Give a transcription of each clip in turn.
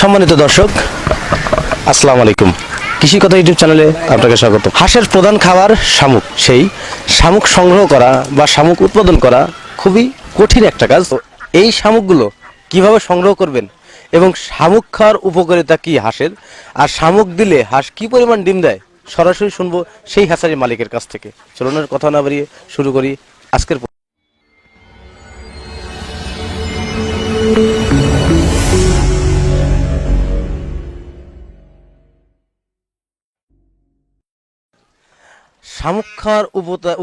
সম্মানিত দর্শক, আসসালামু আলাইকুম। কৃষি কথা ইউটিউব চ্যানেলে আপনাকে স্বাগত। হাঁসের প্রধান খাবার শামুক, সেই শামুক সংগ্রহ করা বা শামুক উৎপাদন করা খুবই কঠিন একটা কাজ। এই শামুকগুলো কীভাবে সংগ্রহ করবেন এবং শামুক খাওয়ার উপকারিতা কি হাঁসের? আর শামুক দিলে হাঁস কি পরিমাণ ডিম দেয়? সরাসরি শুনব সেই হাঁসারি মালিকের কাছ থেকে। চলুন কথা না বাড়িয়ে শুরু করি আজকের শামুক খাওয়ার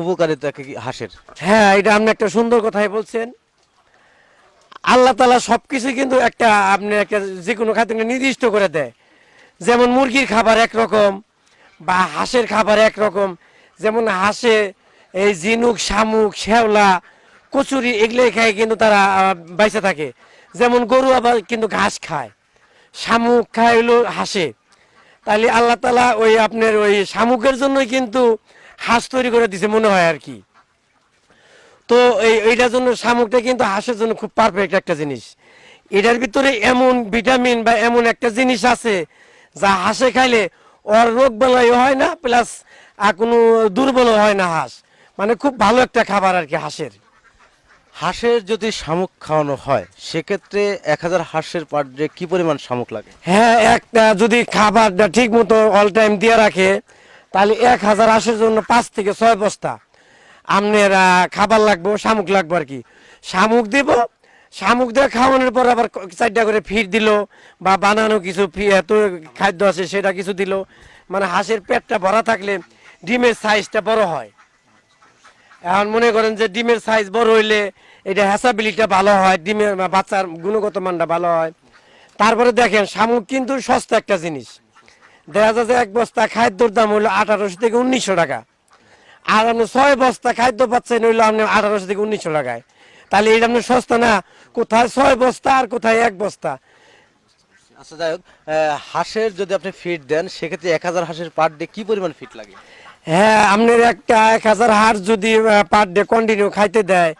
উপকারিতা কি হাঁসের? হ্যাঁ এটা আপনি একটা সুন্দর কথাই বলছেন। আল্লাহ তালা সব কিছু কিন্তু একটা আপনি একটা যে কোনো খাদ্য নির্দিষ্ট করে দেয়। যেমন মুরগির খাবার একরকম বা হাঁসের খাবার একরকম। যেমন হাঁসে এই ঝিনুক, শামুক শ্যাওলা কচুরি এগুলোই খায় কিন্তু তারা বাইসে থাকে। যেমন গরু আবার কিন্তু ঘাস খায়। শামুক খায় হলো হাঁসে। তাহলে আল্লাহ তালা ওই আপনার ওই শামুকের জন্যই কিন্তু হাঁস তৈরি করে দিছে মনে হয় আর কি। তো এই এইটার জন্য শামুকটা কিন্তু হাঁসের জন্য খুব পারফেক্ট একটা জিনিস। এটার ভিতরে এমন ভিটামিন বা এমন একটা জিনিস আছে যা হাঁসে খাইলে ওর রোগ বেলায় হয় না প্লাস আর কোনো দুর্বল হয় না হাঁস। মানে খুব ভালো একটা খাবার আর কি হাঁসের। হাঁসের যদি শামুক খাওয়ানো হয় সেক্ষেত্রে এক হাজার হাঁসের পার ডে কি পরিমাণ শামুক লাগে? হ্যাঁ একটা যদি খাবারটা ঠিক মতো অল টাইম দিয়ে রাখে তাহলে এক হাজার হাঁসের জন্য পাঁচ থেকে ছয় বস্তা। আপনার খাবার লাগবো, শামুক লাগবো আর কি। শামুক দিব, শামুক দিয়ে খাওয়ানোর পর আবার চারটা করে ফিট দিল, বা বানানো কিছু এত খাদ্য আছে সেটা কিছু দিল। মানে হাঁসের পেটটা ভরা থাকলে ডিমের সাইজটা বড় হয়। এখন মনে করেন যে ডিমের সাইজ বড় হইলে এটা হ্যাসাবিলিটা ভালো হয়, ডিমের বাচ্চার গুণগত মানটা ভালো হয়। তারপরে দেখেন, শামুক কিন্তু সস্তা একটা জিনিস। দেখা যাচ্ছে এক বস্তা খাদ্যর দাম হলো আঠারোশো থেকে উনিশশো টাকা। আর আপনি ছয় বস্তা খাদ্য পাচ্ছেন হইল আপনি আঠারোশো থেকে উনিশশো টাকায়। তাহলে এটা আপনি সস্তা না? কোথায় ছয় বস্তা আর কোথায় এক বস্তা? আচ্ছা যাই হোক হাঁসের যদি আপনি ফিট দেন সেক্ষেত্রে এক হাজার হাঁসের পার ডে কি পরিমাণ ফিট লাগে? হ্যাঁ আপনার একটা এক হাজার হাট যদি পার ডে কন্টিনিউ খাইতে দেয়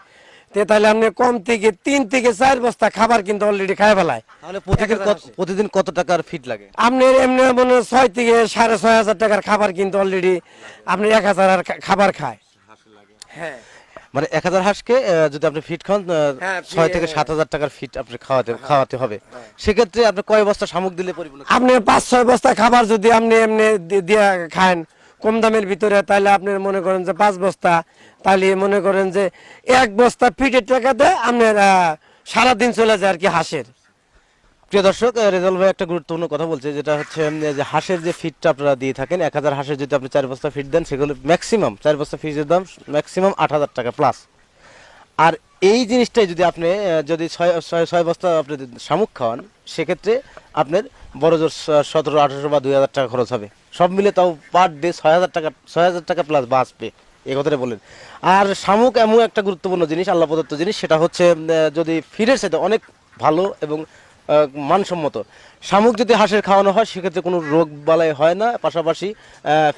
তে তাহলে আপনি কম থেকে তিন থেকে চার বস্তা খাবার কিন্তু অলরেডি খাই ফেলায়। তাহলে প্রতিদিন কত প্রতিদিন কত টাকার ফিট লাগে? আপনার এমনি মনে ছয় থেকে সাড়ে ছয় হাজার টাকার খাবার কিন্তু অলরেডি আপনি এক হাজার খাবার খায়। হ্যাঁ। মানে এক হাজার হাঁসকে যদি আপনি ফিট খান হ্যাঁ, ছয় থেকে সাত হাজার টাকার ফিট আপনি খাওয়াতে খাওয়াতে হবে। সেক্ষেত্রে আপনি কয় বস্তা শামুক দিলে পরিপূর্ণ আপনি পাঁচ ছয় বস্তা খাবার যদি আপনি এমনি দিয়া খান কম দামের ভিতরে তাহলে আপনি মনে করেন যে পাঁচ বস্তা, তাহলে মনে করেন যে এক বস্তা ফিটের টাকা দেয় আপনার সারাদিন চলে যায় আর কি হাঁসের। প্রিয় দর্শক রেজাল ভাই একটা গুরুত্বপূর্ণ কথা বলছে, যেটা হচ্ছে যে হাঁসের যে ফিটটা আপনারা দিয়ে থাকেন, এক হাজার হাঁসের যদি আপনি চার বস্তা ফিট দেন, সেগুলো ম্যাক্সিমাম চার বস্তা ফিটের দাম ম্যাক্সিমাম আট হাজার টাকা প্লাস আর এই জিনিসটাই যদি আপনি যদি ছয় ছয় বস্তা আপনি শামুক খাওয়ান, সেক্ষেত্রে আপনার বড় জোর সতেরো আঠারোশো বা দুই হাজার টাকা খরচ হবে। সব মিলে তাও পার ডে ছয় হাজার টাকা, ছয় হাজার টাকা প্লাস বাঁচবে এ কথাটা বললেন। আর শামুক এমন একটা গুরুত্বপূর্ণ জিনিস, আল্লাহ প্রদত্ত জিনিস, সেটা হচ্ছে যদি ফিডের সাথে অনেক ভালো এবং মানসম্মত। শামুক যদি হাঁসের খাওয়ানো হয়, সেক্ষেত্রে কোনো রোগ বালাই হয় না। পাশাপাশি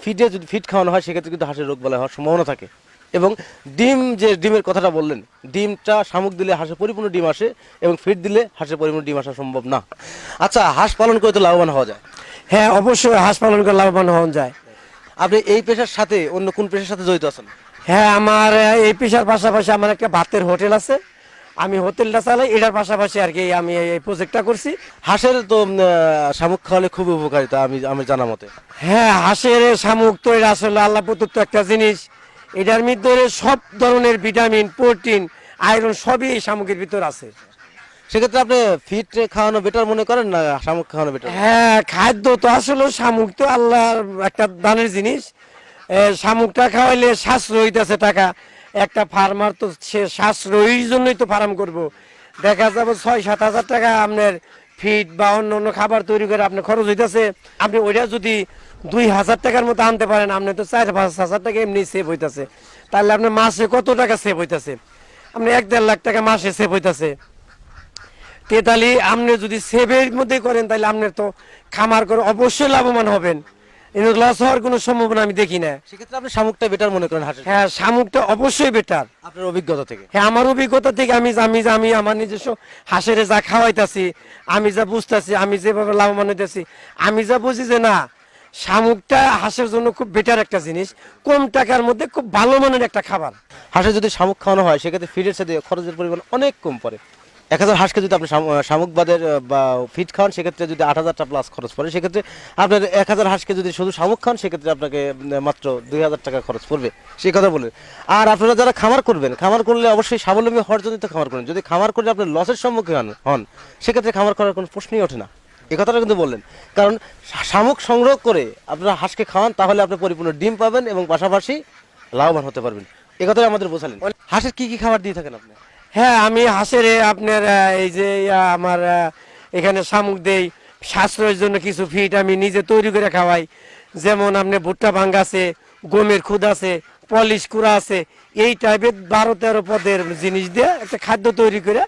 ফিডে যদি ফিড খাওয়ানো হয়, সেক্ষেত্রে কিন্তু হাঁসের রোগ বালাই হওয়ার সম্ভাবনা থাকে। এবং ডিম যে ডিমের কথাটা বললেন ডিমটা শামুক দিলে হাঁসের পরিপূর্ণ ডিম আসে এবং ফিড দিলে হাঁসের পরিপূর্ণ ডিম আসা সম্ভব না। আচ্ছা হাঁস পালন করে তো লাভবান হওয়া যায়। হ্যাঁ অবশ্যই হাঁস পালন করে লাভবান হওয়া যায়। আপনি এই পেশার সাথে অন্য কোন পেশার সাথে জড়িত আছেন? হ্যাঁ আমার এই পেশার পাশাপাশি আমার একটা ভাতের হোটেল আছে। আমি হোটেলটা চালাই এটার পাশাপাশি আর কি আমি এই- এই প্রজেক্টটা করছি। হাঁসের তো শামুক খাওয়ালে খুব উপকারিতা আমি আমি জানা মতে। হ্যাঁ হাঁসের শামুক তো এটা আসলে আল্লাহ প্রদত্ত একটা জিনিস। এটার ভিতরে সব ধরনের ভিটামিন প্রোটিন আয়রন সবই এই শামুকের ভিতর আছে। সেক্ষেত্রে আপনি ফিট খাওয়ানো বেটার মনে করেন না শামুক খাওয়ানো বেটার হ্যাঁ খাদ্য তো আসলে শামুক তো আল্লাহর একটা দানের জিনিস। শামুকটা খাওয়াইলে শ্বাসরোহিত আছে টাকা। একটা ফার্মার তো সে শ্বাসরোহির জন্যই তো ফার্ম করব। দেখা যাবে ছয় সাত হাজার টাকা আপনার ফিড বা অন্য অন্য খাবার তৈরি করে আপনার খরচ হইতেছে। আপনি ওইটা যদি দুই হাজার টাকার মতো আনতে পারেন। আপনি তো চার পাঁচ হাজার টাকা এমনি সেভ হইতেছে। তাহলে আপনার মাসে কত টাকা সেভ হইতেছে? আপনি এক দেড় লাখ টাকা মাসে সেভ হইতেছে। তেতালি আপনি যদি সেভের মধ্যে করেন তাহলে আপনার তো খামার করে অবশ্যই লাভবান হবেন। লস হওয়ার কোনো সম্ভাবনা আমি দেখি না। সেক্ষেত্রে আপনি শামুকটা বেটার মনে করেন হ্যাঁ শামুকটা অবশ্যই বেটার আপনার অভিজ্ঞতা থেকে। হ্যাঁ আমার অভিজ্ঞতা থেকে আমি আমি আমি আমার নিজস্ব হাঁসের যা খাওয়াইতাছি আমি যা বুঝতেছি আমি যেভাবে লাভবান হইতেছি আমি যা বুঝি যে না শামুকটা হাঁসের জন্য খুব বেটার একটা জিনিস। কম টাকার মধ্যে খুব ভালো মানের একটা খাবার। হাঁসে যদি শামুক খাওয়ানো হয়, সেক্ষেত্রে ফিডের সাথে খরচের পরিমাণ অনেক কম পড়ে। এক হাজার হাঁসকে যদি আপনি শামু- শামুক বা ফিড খাওয়ান, সেক্ষেত্রে যদি আট হাজার টাকা প্লাস খরচ পড়ে। সেক্ষেত্রে আপনার এক হাজার হাঁসকে যদি শুধু শামুক খান সেক্ষেত্রে আপনাকে মাত্র দুই হাজার টাকা খরচ পড়বে। সেই কথা বলেন আর আপনারা যারা খামার করবেন, খামার করলে অবশ্যই স্বাবলম্বী হওয়ার জন্য তো খামার করেন। যদি খামার করলে আপনি লসের সম্মুখীন হন, সেক্ষেত্রে খামার করার কোনো প্রশ্নই ওঠে না। এই কথাটা কিন্তু বললেন। কারণ শামুক সংগ্রহ করে আপনারা হাঁসকে খাওয়ান, তাহলে আপনি পরিপূর্ণ ডিম পাবেন এবং পাশাপাশি লাভবান হতে পারবেন। এই কথাই আমাদের বোঝালেন। হাঁসের কি কি খাবার দিয়ে থাকেন আপনি? হ্যাঁ আমি হাঁসের আপনার এই যে আমার এখানে শামুক দেই। সাশ্রয়ের জন্য কিছু ফিট আমি নিজে তৈরি করে খাওয়াই। যেমন আপনি ভুট্টা ভাঙ্গা আছে, গমের খুদ আছে, পলিশ কুড়া আছে, এই টাইপের বারো তেরো পদের জিনিস দিয়ে একটা খাদ্য তৈরি করে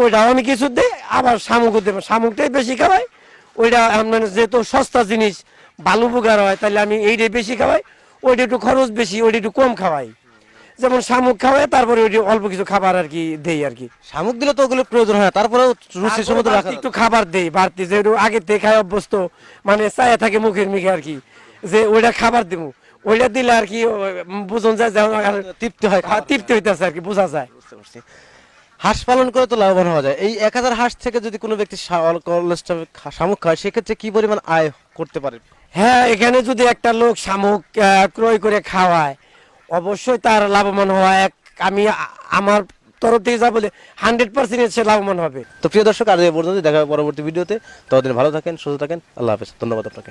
ওইটাও আমি কিছু দিই, আবার শামুকও দেবো। শামুকটাই বেশি খাওয়াই ওইটা আপনার যেহেতু সস্তা জিনিস ভালো উপকার হয় তাহলে আমি এইটাই বেশি খাওয়াই ওইটা একটু খরচ বেশি ওইটা একটু কম খাওয়াই। যেমন শামুক খাওয়াই তারপরে ওইটা অল্প কিছু খাবার আর কি দেই আর কি। শামুক দিলে তো ওগুলো প্রয়োজন হয় না তারপরেও রুচির সমুদ্র তারপরে রাখা একটু খাবার দেই বাড়তি যে আগে থেকে খাই অভ্যস্ত মানে চায়া থাকে মুখের মুখে আর কি যে ওইটা খাবার দেবো ওইটা দিলে আর কি বুঝন যায় যে আর তৃপ্তি হয় তৃপ্তি হইতেছে আর কি বোঝা যায়। বুঝতে পারছি। হাঁস পালন করে তো লাভবান হওয়া যায়। এই এক হাজার হাঁস থেকে যদি কোনো ব্যক্তি শামুক খায় সেক্ষেত্রে কি পরিমাণ আয় করতে পারে? হ্যাঁ এখানে যদি একটা লোক শামুক ক্রয় করে খাওয়ায় অবশ্যই তার লাভবান হওয়া এক আমি আমার তরফ থেকে যা বলে হান্ড্রেড পার্সেন্ট সে লাভবান হবে। তো প্রিয় দর্শক আর পর্যন্ত দেখা হবে পরবর্তী ভিডিওতে। ততদিন ভালো থাকেন সুস্থ থাকেন। আল্লাহ হাফেজ। ধন্যবাদ আপনাকে।